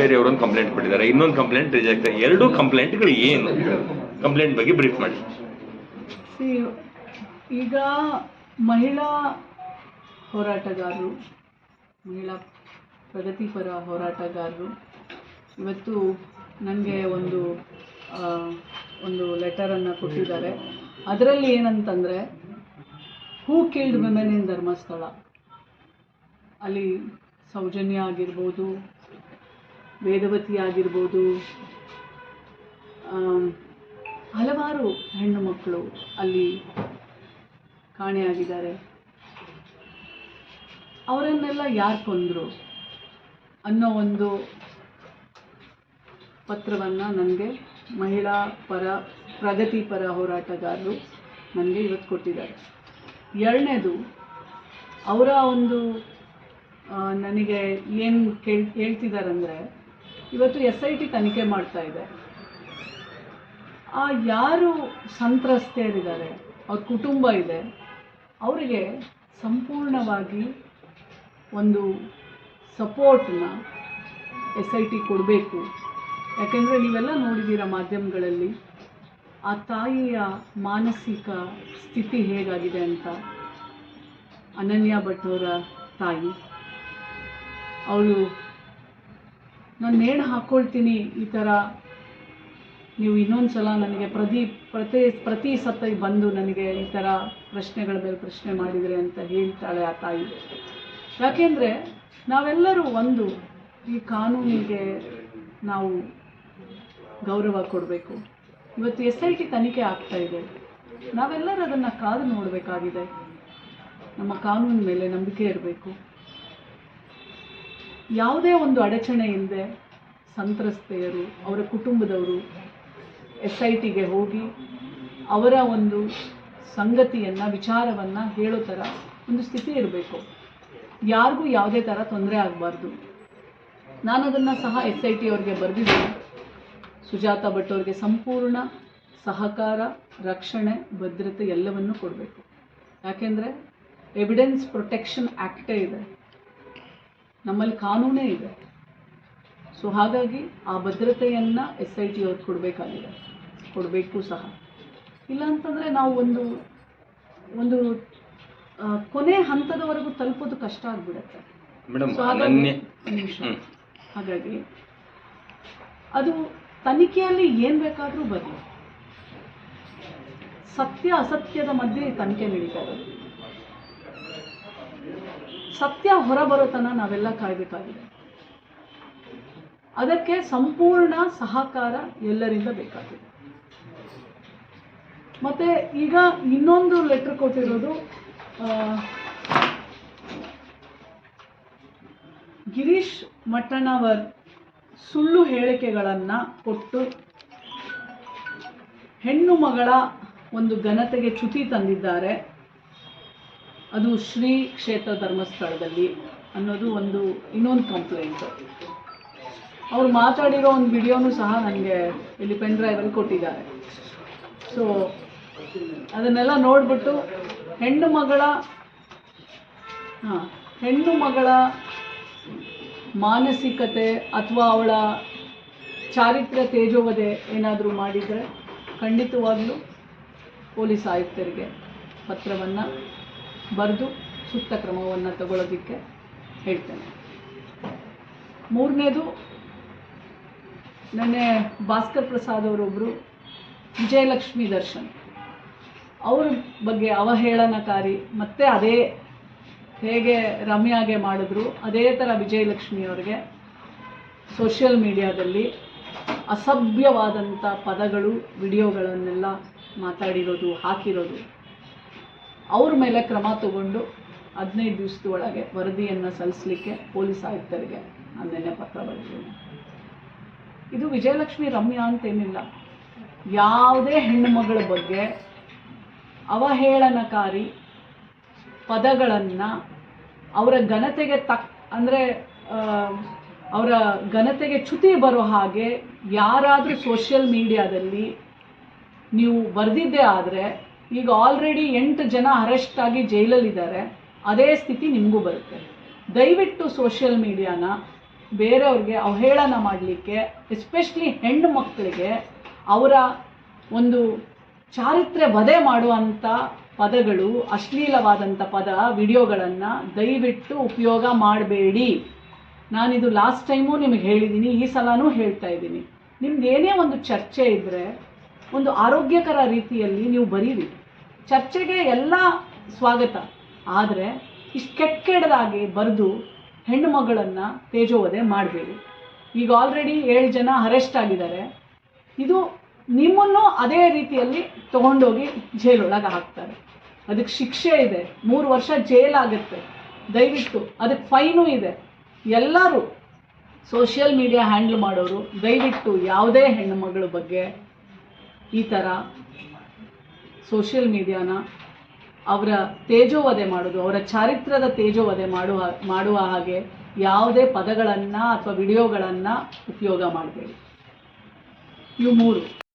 ಕಾವೇರಿ ಅವರೊಂದು ಕಂಪ್ಲೇಂಟ್ ಕೊಟ್ಟಿದ್ದಾರೆ. ಇನ್ನೊಂದು ಕಂಪ್ಲೇಂಟ್ ರಿಜೆಕ್ಟ್ ಎರಡೂ ಕಂಪ್ಲೇಂಟ್ಗಳು ಏನು? ಕಂಪ್ಲೇಂಟ್ ಬಗ್ಗೆ ಬ್ರೀಫ್ ಮಾಡಿ. ಈಗ ಮಹಿಳಾ ಹೋರಾಟಗಾರರು, ಮಹಿಳಾ ಪ್ರಗತಿಪರ ಹೋರಾಟಗಾರರು, ಇವತ್ತು ನನಗೆ ಒಂದು ಒಂದು ಲೆಟರನ್ನು ಕೊಟ್ಟಿದ್ದಾರೆ. ಅದರಲ್ಲಿ ಏನಂತಂದರೆ who killed women in Dharmasthala? ಅಲ್ಲಿ ಸೌಜನ್ಯ ಆಗಿರ್ಬೋದು ವೇದವತಿ ಆಗಿರ್ಬೋದು ಹಲವಾರು ಹೆಣ್ಣು ಮಕ್ಕಳು ಅಲ್ಲಿ ಕಾಣೆಯಾಗಿದ್ದಾರೆ. ಅವರನ್ನೆಲ್ಲ ಯಾರು ಕೊಂದರು ಅನ್ನೋ ಒಂದು ಪತ್ರವನ್ನು ನನಗೆ ಮಹಿಳಾ ಪರ ಪ್ರಗತಿಪರ ಹೋರಾಟಗಾರರು ನನಗೆ ಇವತ್ತು ಕೊಟ್ಟಿದ್ದಾರೆ. ಎರಡನೇದು, ಅವರ ಒಂದು ನನಗೆ ಏನು ಕೇಳ್, ಹೇಳ್ತಿದ್ದಾರಂದರೆ ಇವತ್ತು ಎಸ್ ಐ ಟಿ ತನಿಖೆ ಮಾಡ್ತಾ ಇದೆ. ಆ ಯಾರು ಸಂತ್ರಸ್ತೆಯರಿದ್ದಾರೆ ಅವ್ರ ಕುಟುಂಬ ಇದೆ, ಅವರಿಗೆ ಸಂಪೂರ್ಣವಾಗಿ ಒಂದು ಸಪೋರ್ಟ್ನ ಎಸ್ ಐ ಟಿ ಕೊಡಬೇಕು. ಯಾಕೆಂದರೆ ನೀವೆಲ್ಲ ನೋಡಿದ್ದೀರ ಮಾಧ್ಯಮಗಳಲ್ಲಿ, ಆ ತಾಯಿಯ ಮಾನಸಿಕ ಸ್ಥಿತಿ ಹೇಗಾಗಿದೆ ಅಂತ. ಅನನ್ಯ ಭಟ್ ಅವರ ತಾಯಿ. ಅವಳು ನಾನು ನೇಣು ಹಾಕ್ಕೊಳ್ತೀನಿ ಈ ಥರ ನೀವು ಇನ್ನೊಂದು ಸಲ ನನಗೆ ಪ್ರತಿ ಪ್ರತಿ ಪ್ರತಿ ಸತ ಬಂದು ನನಗೆ ಈ ಥರ ಪ್ರಶ್ನೆಗಳ ಮೇಲೆ ಪ್ರಶ್ನೆ ಮಾಡಿದರೆ ಅಂತ ಹೇಳ್ತಾಳೆ ಆ ತಾಯಿ. ಯಾಕೆಂದರೆ ನಾವೆಲ್ಲರೂ ಒಂದು ಈ ಕಾನೂನಿಗೆ ನಾವು ಗೌರವ ಕೊಡಬೇಕು. ಇವತ್ತು ಎಸ್ ಐ ಟಿ ತನಿಖೆ ಆಗ್ತಾ ಇದೆ. ನಾವೆಲ್ಲರೂ ಅದನ್ನು ಕಾದು ನೋಡಬೇಕಾಗಿದೆ. ನಮ್ಮ ಕಾನೂನು ಮೇಲೆ ನಂಬಿಕೆ ಇರಬೇಕು. ಯಾವುದೇ ಒಂದು ಅಡಚಣೆ ಇಲ್ಲದೆ ಸಂತ್ರಸ್ತೆಯರು, ಅವರ ಕುಟುಂಬದವರು ಎಸ್ ಐ ಟಿಗೆ ಹೋಗಿ ಅವರ ಒಂದು ಸಂಗತಿಯನ್ನು, ವಿಚಾರವನ್ನು ಹೇಳೋ ಥರ ಒಂದು ಸ್ಥಿತಿ ಇರಬೇಕು. ಯಾರಿಗೂ ಯಾವುದೇ ಥರ ತೊಂದರೆ ಆಗಬಾರ್ದು. ನಾನು ಅದನ್ನು ಸಹ ಎಸ್ ಐ ಟಿ ಅವ್ರಿಗೆ ಬರೆದಿದ್ದೀನಿ. ಸುಜಾತ ಭಟ್ ಅವ್ರಿಗೆ ಸಂಪೂರ್ಣ ಸಹಕಾರ, ರಕ್ಷಣೆ, ಭದ್ರತೆ ಎಲ್ಲವನ್ನೂ ಕೊಡಬೇಕು. ಯಾಕೆಂದರೆ ಎವಿಡೆನ್ಸ್ ಪ್ರೊಟೆಕ್ಷನ್ ಆ್ಯಕ್ಟೇ ಇದೆ. ನಮ್ಮಲ್ಲಿ ಕಾನೂನೇ ಇದೆ. ಸೊ ಹಾಗಾಗಿ ಆ ಭದ್ರತೆಯನ್ನು ಎಸ್ ಐ ಟಿ ಅವ್ರು ಕೊಡಬೇಕಾಗಿದೆ. ಕೊಡಬೇಕು ಸಹ. ಇಲ್ಲ ಅಂತಂದರೆ ನಾವು ಒಂದು ಒಂದು ಕೊನೆ ಹಂತದವರೆಗೂ ತಲುಪೋದು ಕಷ್ಟ ಆಗಿಬಿಡುತ್ತೆ. ಹಾಗಾಗಿ ಅದು ತನಿಖೆಯಲ್ಲಿ ಏನು ಬೇಕಾದರೂ ಬರಲಿ ಸತ್ಯ ಅಸತ್ಯದ ಮಧ್ಯೆ ತನಿಖೆ ನಡೀತಾ ಇರೋದು ಸತ್ಯ ಹೊರಬರೋ ತನಕ ನಾವೆಲ್ಲ ಕಾಯಬೇಕಾಗಿದೆ. ಅದಕ್ಕೆ ಸಂಪೂರ್ಣ ಸಹಕಾರ ಎಲ್ಲರಿಂದ ಬೇಕಾಗಿದೆ ಮತ್ತೆ ಈಗ ಇನ್ನೊಂದು ಲೆಟರ್ ಕೊಟ್ಟಿರೋದು ಗಿರೀಶ್ ಮಟ್ಟಣವರ್ ಸುಳ್ಳು ಹೇಳಿಕೆಗಳನ್ನು ಕೊಟ್ಟು ಹೆಣ್ಣು ಮಗಳ ಒಂದು ಘನತೆಗೆ ಚ್ಯುತಿ ತಂದಿದ್ದಾರೆ. ಅದು ಶ್ರೀ ಕ್ಷೇತ್ರ ಧರ್ಮಸ್ಥಳದಲ್ಲಿ ಅನ್ನೋದು ಒಂದು ಇನ್ನೊಂದು ಕಂಪ್ಲೇಂಟ್ ಅವ್ರು ಮಾತಾಡಿರೋ ಒಂದು ವಿಡಿಯೋನು ಸಹ ನನಗೆ ಇಲ್ಲಿ ಪೆನ್ ಡ್ರೈವಲ್ಲಿ ಕೊಟ್ಟಿದ್ದಾರೆ. ಸೊ ಅದನ್ನೆಲ್ಲ ನೋಡಿಬಿಟ್ಟು ಹೆಣ್ಣು ಮಗಳ, ಹಾಂ, ಹೆಣ್ಣು ಮಗಳ ಮಾನಸಿಕತೆ ಅಥವಾ ಅವಳ ಚಾರಿತ್ರ್ಯ ತೇಜೋವಧೆ ಏನಾದರೂ ಮಾಡಿದರೆ ಖಂಡಿತವಾಗಲೂ ಪೊಲೀಸ್ ಆಯುಕ್ತರಿಗೆ ಪತ್ರವನ್ನು ಬರೆದು ಸೂಕ್ತ ಕ್ರಮವನ್ನು ತಗೊಳ್ಳೋದಕ್ಕೆ ಹೇಳ್ತೇನೆ. ಮೂರನೇದು, ನೆನ್ನೆ ಭಾಸ್ಕರ್ ಪ್ರಸಾದ್ ಅವರೊಬ್ಬರು ವಿಜಯಲಕ್ಷ್ಮಿ ದರ್ಶನ್. ಅವ್ರ ಬಗ್ಗೆ ಅವಹೇಳನಕಾರಿ, ಮತ್ತೆ ಅದೇ ಹೇಗೆ ರಮ್ಯಾಗೆ ಮಾಡಿದ್ರು, ಅದೇ ಥರ ವಿಜಯಲಕ್ಷ್ಮಿ ಅವ್ರಿಗೆ ಸೋಷಿಯಲ್ ಮೀಡಿಯಾದಲ್ಲಿ ಅಸಭ್ಯವಾದಂಥ ಪದಗಳು, ವಿಡಿಯೋಗಳನ್ನೆಲ್ಲ ಮಾತಾಡಿರೋದು, ಹಾಕಿರೋದು. ಅವ್ರ ಮೇಲೆ ಕ್ರಮ ತಗೊಂಡು ಹದಿನೈದು ದಿವಸದ ಒಳಗೆ ವರದಿಯನ್ನು ಸಲ್ಲಿಸಲಿಕ್ಕೆ ಪೊಲೀಸ್ ಆಯುಕ್ತರಿಗೆ ನಾನು ನಿನ್ನೆ ಪತ್ರ ಬರೆದಿದ್ದೀನಿ. ಇದು ವಿಜಯಲಕ್ಷ್ಮಿ ರಮ್ಯಾ ಅಂತೇನಿಲ್ಲ. ಯಾವುದೇ ಹೆಣ್ಣು ಮಗಳ ಬಗ್ಗೆ ಅವಹೇಳನಕಾರಿ ಪದಗಳನ್ನು ಅವರ ಘನತೆಗೆ ತಕ್, ಅಂದರೆ ಅವರ ಘನತೆಗೆ ಚ್ಯುತಿ ಬರೋ ಹಾಗೆ ಯಾರಾದರೂ ಸೋಷಿಯಲ್ ಮೀಡಿಯಾದಲ್ಲಿ ನೀವು ಬರೆದಿದ್ದೇ ಆದರೆ ಈಗ ಆಲ್ರೆಡಿ ಎಂಟು ಜನ ಅರೆಸ್ಟ್ ಆಗಿ ಜೈಲಲ್ಲಿದ್ದಾರೆ. ಅದೇ ಸ್ಥಿತಿ ನಿಮಗೂ ಬರುತ್ತೆ. ದಯವಿಟ್ಟು ಸೋಷಿಯಲ್ ಮೀಡಿಯಾನ ಬೇರೆಯವ್ರಿಗೆ ಅವಹೇಳನ ಮಾಡಲಿಕ್ಕೆ ಎಸ್ಪೆಷಲಿ ಹೆಣ್ಣು ಮಕ್ಕಳಿಗೆ, ಅವರ ಒಂದು ಚಾರಿತ್ರ್ಯ ವಧೆ ಮಾಡುವಂಥ ಪದಗಳು ಅಶ್ಲೀಲವಾದಂಥ ಪದ, ವಿಡಿಯೋಗಳನ್ನು ದಯವಿಟ್ಟು ಉಪಯೋಗ ಮಾಡಬೇಡಿ. ನಾನಿದು ಲಾಸ್ಟ್ ಟೈಮು ನಿಮಗೆ ಹೇಳಿದ್ದೀನಿ ಈ ಸಲನೂ ಹೇಳ್ತಾ ಇದ್ದೀನಿ. ನಿಮ್ದು ಏನೇ ಒಂದು ಚರ್ಚೆ ಇದ್ದರೆ ಒಂದು ಆರೋಗ್ಯಕರ ರೀತಿಯಲ್ಲಿ ನೀವು ಬರೀರಿ. ಚರ್ಚೆಗೆ ಎಲ್ಲ ಸ್ವಾಗತ. ಆದರೆ ಇಷ್ಟು ಕೆಟ್ಟ ಬರೆದು ಹೆಣ್ಣು ಮಗಳನ್ನು ತೇಜೋವಧೆ ಮಾಡಬೇಡಿ. ಈಗ ಆಲ್ರೆಡಿ ಏಳು ಜನ ಅರೆಸ್ಟ್ ಆಗಿದ್ದಾರೆ. ಇದು ನಿಮ್ಮನ್ನು ಅದೇ ರೀತಿಯಲ್ಲಿ ತಗೊಂಡೋಗಿ ಜೈಲೊಳಗೆ ಹಾಕ್ತಾರೆ. ಅದಕ್ಕೆ ಶಿಕ್ಷೆ ಇದೆ. ಮೂರು ವರ್ಷ ಜೈಲಾಗುತ್ತೆ ದಯವಿಟ್ಟು ಅದಕ್ಕೆ ಫೈನು ಇದೆ. ಎಲ್ಲರೂ ಸೋಷಿಯಲ್ ಮೀಡಿಯಾ ಹ್ಯಾಂಡಲ್ ಮಾಡೋರು ದಯವಿಟ್ಟು ಯಾವುದೇ ಹೆಣ್ಣು ಮಗಳ ಬಗ್ಗೆ ಈ ಥರ ಸೋಷಿಯಲ್ ಮೀಡಿಯಾನ ಅವರ ತೇಜೋವಧೆ ಮಾಡೋದು, ಅವರ ಚಾರಿತ್ರದ ತೇಜೋವಧೆ ಮಾಡುವ ಮಾಡುವ ಹಾಗೆ ಯಾವುದೇ ಪದಗಳನ್ನು ಅಥವಾ ವಿಡಿಯೋಗಳನ್ನು ಉಪಯೋಗ ಮಾಡಬೇಡಿ. ಇವು ಮೂರು.